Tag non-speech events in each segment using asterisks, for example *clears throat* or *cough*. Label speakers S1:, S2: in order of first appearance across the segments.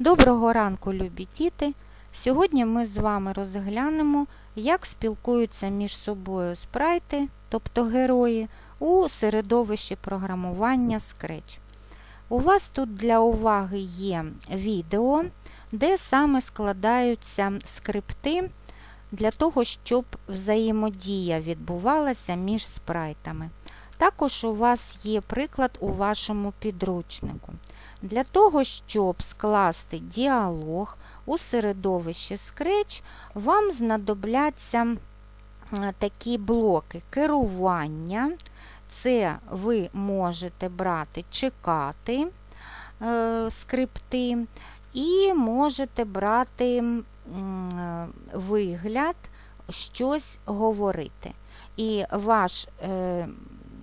S1: Доброго ранку, любі діти! Сьогодні ми з вами розглянемо, як спілкуються між собою спрайти, тобто герої, у середовищі програмування Scratch. У вас тут для уваги є відео, де саме складаються скрипти для того, щоб взаємодія відбувалася між спрайтами. Також у вас є приклад у вашому підручнику. Для того, щоб скласти діалог у середовищі Scratch, вам знадобляться такі блоки керування. Це ви можете брати, чекати е, скрипти, і можете брати е, вигляд, щось говорити. І ваш е,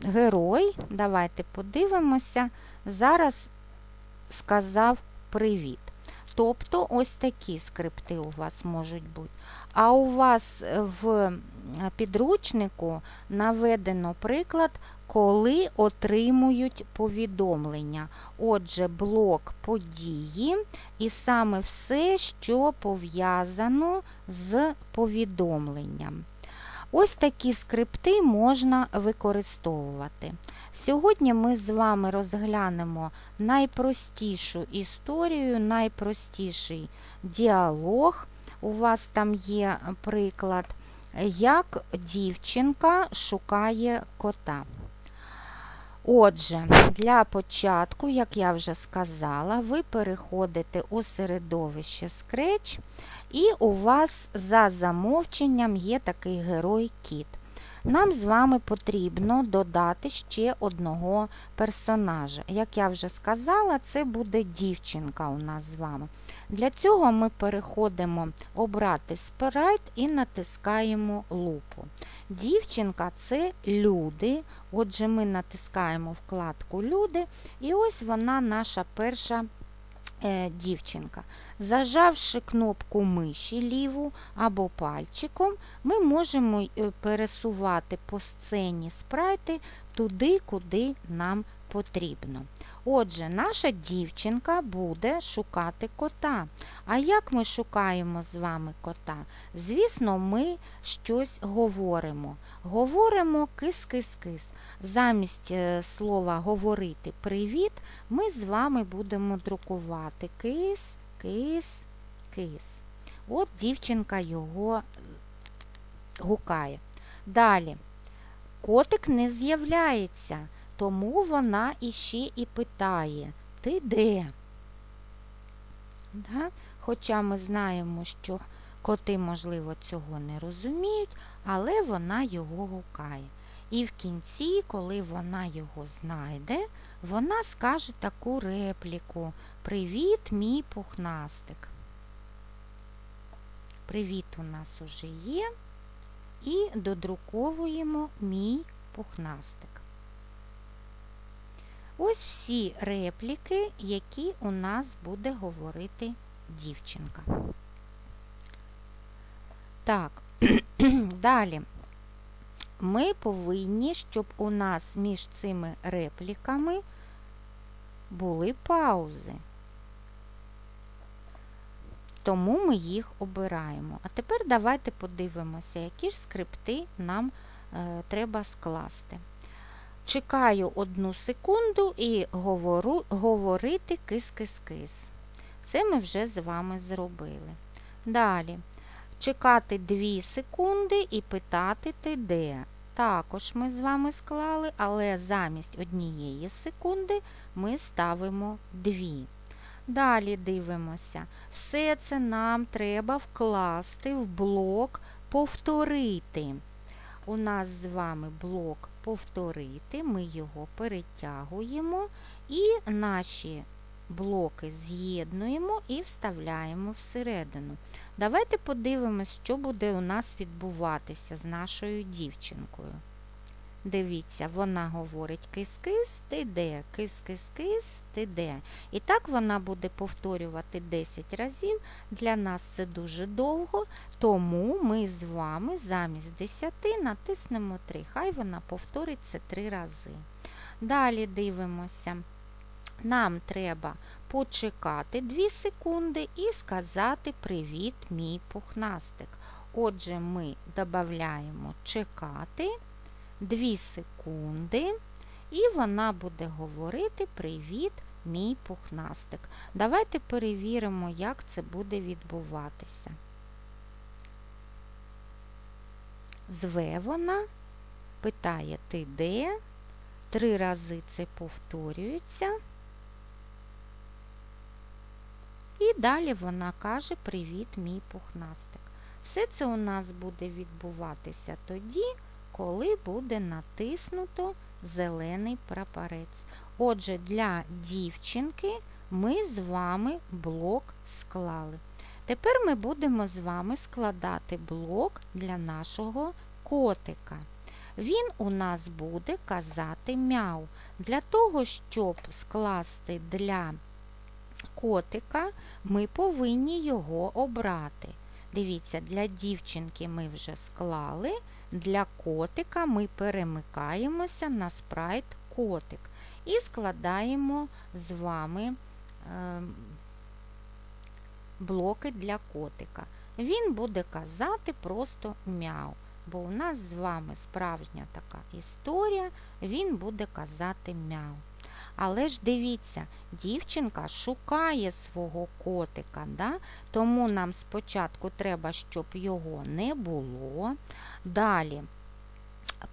S1: герой, давайте подивимося, зараз сказав привіт. Тобто ось такі скрипти у вас можуть бути. А у вас в підручнику наведено приклад, коли отримують повідомлення. Отже, блок події і саме все, що пов'язано з повідомленням. Ось такі скрипти можна використовувати. Сьогодні ми з вами розглянемо найпростішу історію, найпростіший діалог. У вас там є приклад, як дівчинка шукає кота. Отже, для початку, як я вже сказала, ви переходите у середовище Scratch, і у вас за замовченням є такий герой кіт. Нам з вами потрібно додати ще одного персонажа. Як я вже сказала, це буде дівчинка у нас з вами. Для цього ми переходимо обрати спрайт і натискаємо лупу. Дівчинка це люди. Отже, ми натискаємо вкладку Люди, і ось вона наша перша е, дівчинка. Зажавши кнопку миші ліву або пальчиком, ми можемо е, пересувати по сцені спрайти туди, куди нам потрібно. Отже, наша дівчинка буде шукати кота. А як ми шукаємо з вами кота? Звісно, ми щось говоримо. Говоримо кис-кис-кис. Замість е, слова говорити привіт, ми з вами будемо друкувати кис, кис, кис. От дівчинка його гукає. Далі. Котик не з'являється. Тому вона іще і питає, ти де? Да? Хоча ми знаємо, що коти, можливо, цього не розуміють, але вона його гукає. І в кінці, коли вона його знайде, вона скаже таку репліку Привіт, мій пухнастик. Привіт у нас уже є. І додруковуємо мій пухнастик. Ось всі репліки, які у нас буде говорити дівчинка. Так, *clears throat* далі ми повинні, щоб у нас між цими репліками були паузи. Тому ми їх обираємо. А тепер давайте подивимося, які ж скрипти нам е, треба скласти. Чекаю одну секунду і говору, говорити кис-кис-кис. Це ми вже з вами зробили. Далі. Чекати 2 секунди і питати ти де. Також ми з вами склали, але замість однієї секунди ми ставимо 2. Далі дивимося. Все це нам треба вкласти в блок повторити. У нас з вами блок повторити, ми його перетягуємо і наші блоки з'єднуємо і вставляємо всередину. Давайте подивимось, що буде у нас відбуватися з нашою дівчинкою. Дивіться, вона говорить кис-кис, ти де, кис-кис-кис, ти де. І так вона буде повторювати 10 разів. Для нас це дуже довго, тому ми з вами замість 10 натиснемо 3. Хай вона повторить це 3 рази. Далі дивимося. Нам треба почекати 2 секунди і сказати Привіт, мій пухнастик. Отже, ми додаємо чекати 2 секунди, і вона буде говорити Привіт, мій пухнастик. Давайте перевіримо, як це буде відбуватися. Зве вона, питає ти де? Три рази це повторюється. І далі вона каже Привіт, мій пухнастик. Все це у нас буде відбуватися тоді, коли буде натиснуто зелений прапорець. Отже, для дівчинки ми з вами блок склали. Тепер ми будемо з вами складати блок для нашого котика. Він у нас буде казати мяу. Для того, щоб скласти для котика, ми повинні його обрати. Дивіться, для дівчинки ми вже склали, для котика ми перемикаємося на спрайт котик і складаємо з вами е, блоки для котика. Він буде казати просто мяу, бо у нас з вами справжня така історія, він буде казати мяу. Але ж дивіться, дівчинка шукає свого котика, да? тому нам спочатку треба, щоб його не було. Далі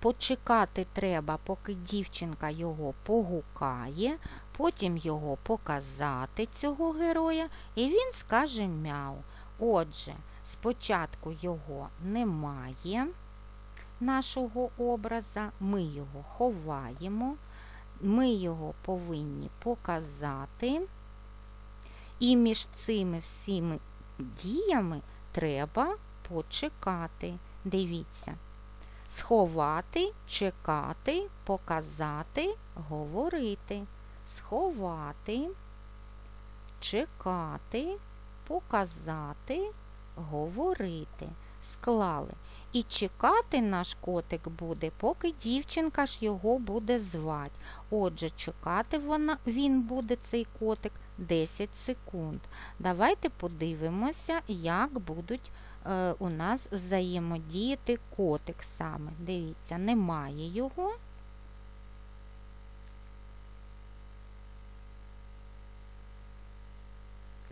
S1: почекати треба, поки дівчинка його погукає, потім його показати, цього героя, і він скаже мяу. Отже, спочатку його немає, нашого образа, ми його ховаємо ми його повинні показати, і між цими всіми діями треба почекати. Дивіться, сховати, чекати, показати, говорити. Сховати, чекати, показати, говорити. Склали. І чекати наш котик буде, поки дівчинка ж його буде звати. Отже, чекати вона, він буде цей котик 10 секунд. Давайте подивимося, як будуть е, у нас взаємодіяти котик саме. Дивіться, немає його.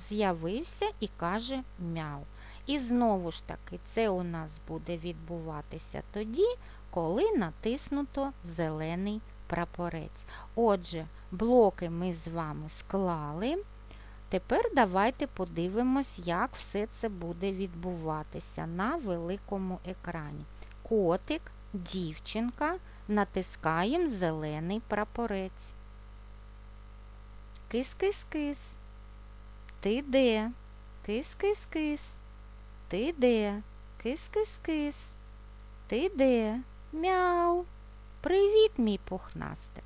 S1: З'явився і каже мяу. І знову ж таки, це у нас буде відбуватися тоді, коли натиснуто зелений прапорець. Отже, блоки ми з вами склали. Тепер давайте подивимось, як все це буде відбуватися на великому екрані. Котик, дівчинка, натискаємо зелений прапорець. Кис-кис-кис. Ти де? Кис-кис-кис. Ти де? Кис-кис-кис. Ти де? Мяу. Привіт, мій пухнастик.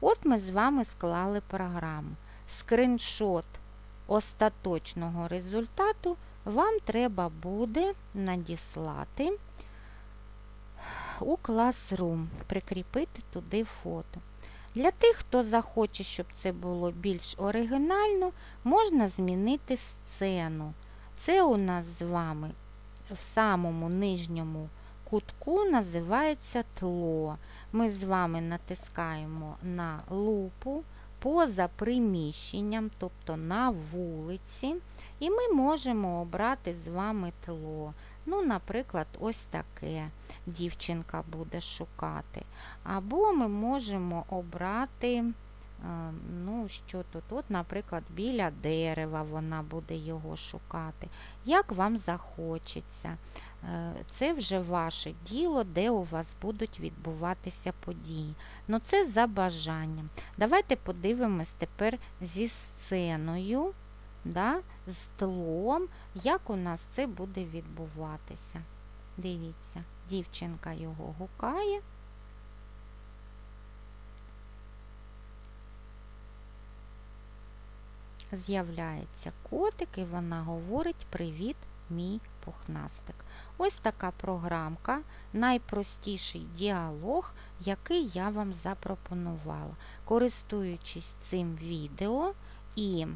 S1: От ми з вами склали програму. Скриншот остаточного результату вам треба буде надіслати у Classroom, прикріпити туди фото. Для тих, хто захоче, щоб це було більш оригінально, можна змінити сцену. Це у нас з вами в самому нижньому кутку називається тло. Ми з вами натискаємо на лупу поза приміщенням, тобто на вулиці, і ми можемо обрати з вами тло. Ну, наприклад, ось таке дівчинка буде шукати. Або ми можемо обрати. Ну, що тут? От, наприклад, біля дерева вона буде його шукати. Як вам захочеться. Е, це вже ваше діло, де у вас будуть відбуватися події. Ну, це за бажанням. Давайте подивимось тепер зі сценою, да, з тлом, як у нас це буде відбуватися. Дивіться, дівчинка його гукає. З'являється котик, і вона говорить Привіт, мій пухнастик. Ось така програмка, найпростіший діалог, який я вам запропонувала. Користуючись цим відео і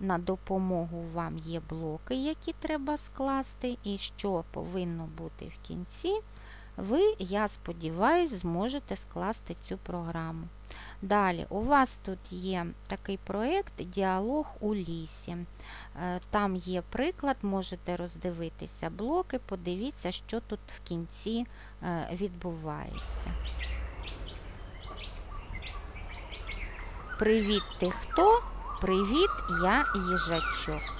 S1: на допомогу вам є блоки, які треба скласти, і що повинно бути в кінці, ви, я сподіваюся, зможете скласти цю програму. Далі, у вас тут є такий проєкт Діалог у лісі. Е, Там є приклад, можете роздивитися блоки, подивіться, що тут в кінці е, відбувається. Привіт, ти хто? Привіт, я їжачок.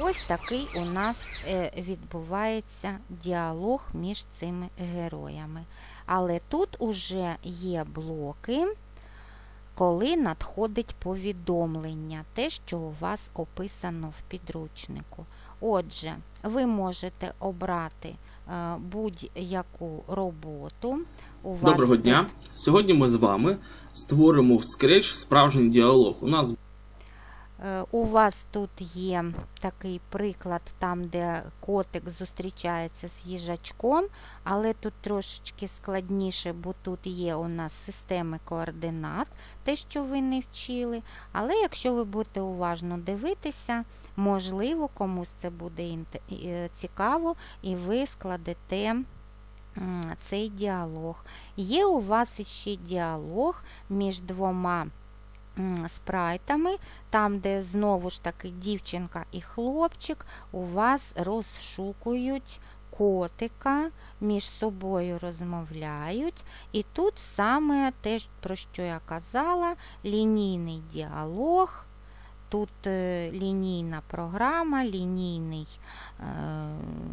S1: Ось такий у нас е, відбувається діалог між цими героями. Але тут уже є блоки, коли надходить повідомлення, те, що у вас описано в підручнику. Отже, ви можете обрати е, будь-яку роботу. У вас
S2: Доброго дня! Сьогодні ми з вами створимо в Scratch справжній діалог. У нас
S1: У вас тут є такий приклад, там, де котик зустрічається з їжачком, але тут трошечки складніше, бо тут є у нас системи координат, те, що ви не вчили. Але якщо ви будете уважно дивитися, можливо, комусь це буде е, цікаво, і ви складете цей діалог. Є у вас іще діалог між двома спрайтами, там, де знову ж таки дівчинка і хлопчик у вас розшукують котика, між собою розмовляють. І тут саме те, про що я казала, лінійний діалог. Тут е, лінійна програма, лінійний е,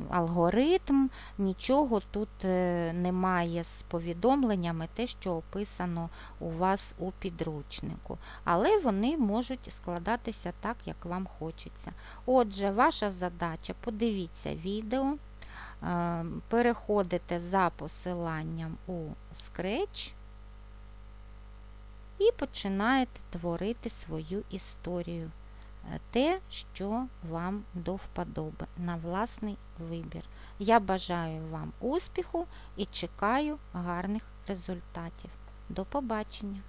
S1: алгоритм, нічого тут е, немає з повідомленнями, те, що описано у вас у підручнику. Але вони можуть складатися так, як вам хочеться. Отже, ваша задача подивіться відео, переходите за посиланням у Scratch і починаєте творити свою історію. Е, Те, що вам до вподоби, на власний вибір. Я бажаю вам успіху і чекаю гарних результатів. До побачення!